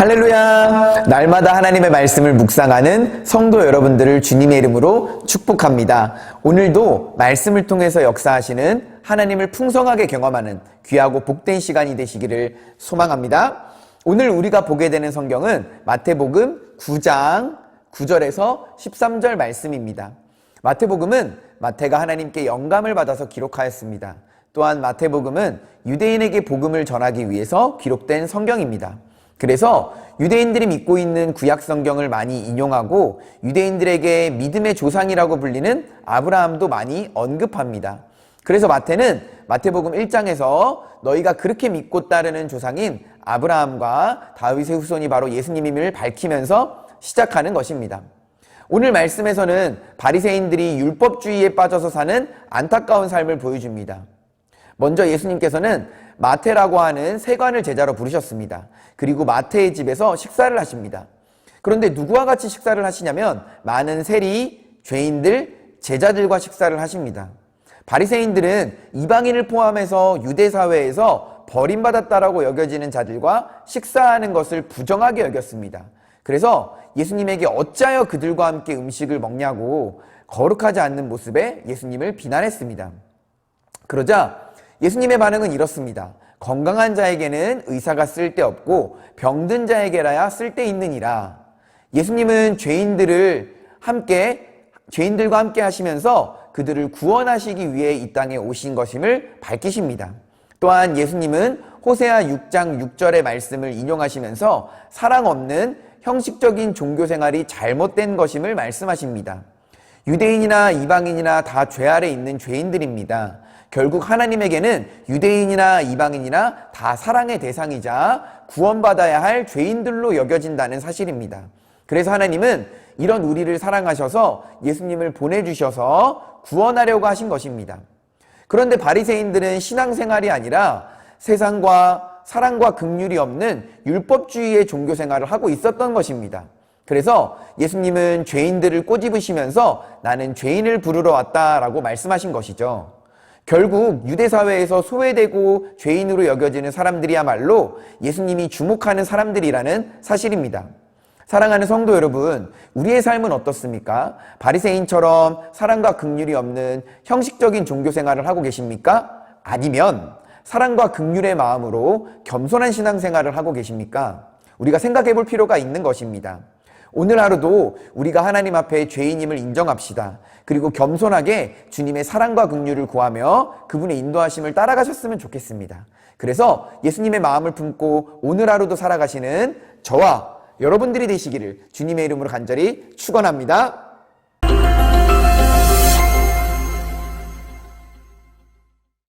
할렐루야! 날마다 하나님의 말씀을 묵상하는 성도 여러분들을 주님의 이름으로 축복합니다. 오늘도 말씀을 통해서 역사하시는 하나님을 풍성하게 경험하는 귀하고 복된 시간이 되시기를 소망합니다. 오늘 우리가 보게 되는 성경은 마태복음 9장 9절에서 13절 말씀입니다. 마태복음은 마태가 하나님께 영감을 받아서 기록하였습니다. 또한 마태복음은 유대인에게 복음을 전하기 위해서 기록된 성경입니다. 그래서 유대인들이 믿고 있는 구약 성경을 많이 인용하고 유대인들에게 믿음의 조상이라고 불리는 아브라함도 많이 언급합니다. 그래서 마태는 마태복음 1장에서 너희가 그렇게 믿고 따르는 조상인 아브라함과 다윗의 후손이 바로 예수님임을 밝히면서 시작하는 것입니다. 오늘 말씀에서는 바리새인들이 율법주의에 빠져서 사는 안타까운 삶을 보여줍니다. 먼저 예수님께서는 마태라고 하는 세관을 제자로 부르셨습니다. 그리고 마태의 집에서 식사를 하십니다. 그런데 누구와 같이 식사를 하시냐면 많은 세리, 죄인들, 제자들과 식사를 하십니다. 바리새인들은 이방인을 포함해서 유대 사회에서 버림받았다라고 여겨지는 자들과 식사하는 것을 부정하게 여겼습니다. 그래서 예수님에게 어찌하여 그들과 함께 음식을 먹냐고 거룩하지 않는 모습에 예수님을 비난했습니다. 그러자 예수님의 반응은 이렇습니다. 건강한 자에게는 의사가 쓸데없고 병든 자에게라야 쓸데있느니라. 예수님은 죄인들을 함께 죄인들과 함께 하시면서 그들을 구원하시기 위해 이 땅에 오신 것임을 밝히십니다. 또한 예수님은 호세아 6장 6절의 말씀을 인용하시면서 사랑 없는 형식적인 종교 생활이 잘못된 것임을 말씀하십니다. 유대인이나 이방인이나 다 죄 아래 있는 죄인들입니다. 결국 하나님에게는 유대인이나 이방인이나 다 사랑의 대상이자 구원받아야 할 죄인들로 여겨진다는 사실입니다. 그래서 하나님은 이런 우리를 사랑하셔서 예수님을 보내주셔서 구원하려고 하신 것입니다. 그런데 바리새인들은 신앙생활이 아니라 세상과 사랑과 극률이 없는 율법주의의 종교 생활을 하고 있었던 것입니다. 그래서 예수님은 죄인들을 꼬집으시면서 나는 죄인을 부르러 왔다라고 말씀하신 것이죠. 결국 유대 사회에서 소외되고 죄인으로 여겨지는 사람들이야말로 예수님이 주목하는 사람들이라는 사실입니다. 사랑하는 성도 여러분, 우리의 삶은 어떻습니까? 바리새인처럼 사랑과 극률이 없는 형식적인 종교 생활을 하고 계십니까? 아니면 사랑과 극률의 마음으로 겸손한 신앙 생활을 하고 계십니까? 우리가 생각해 볼 필요가 있는 것입니다. 오늘 하루도 우리가 하나님 앞에 죄인임을 인정합시다. 그리고 겸손하게 주님의 사랑과 긍휼을 구하며 그분의 인도하심을 따라가셨으면 좋겠습니다. 그래서 예수님의 마음을 품고 오늘 하루도 살아가시는 저와 여러분들이 되시기를 주님의 이름으로 간절히 축원합니다.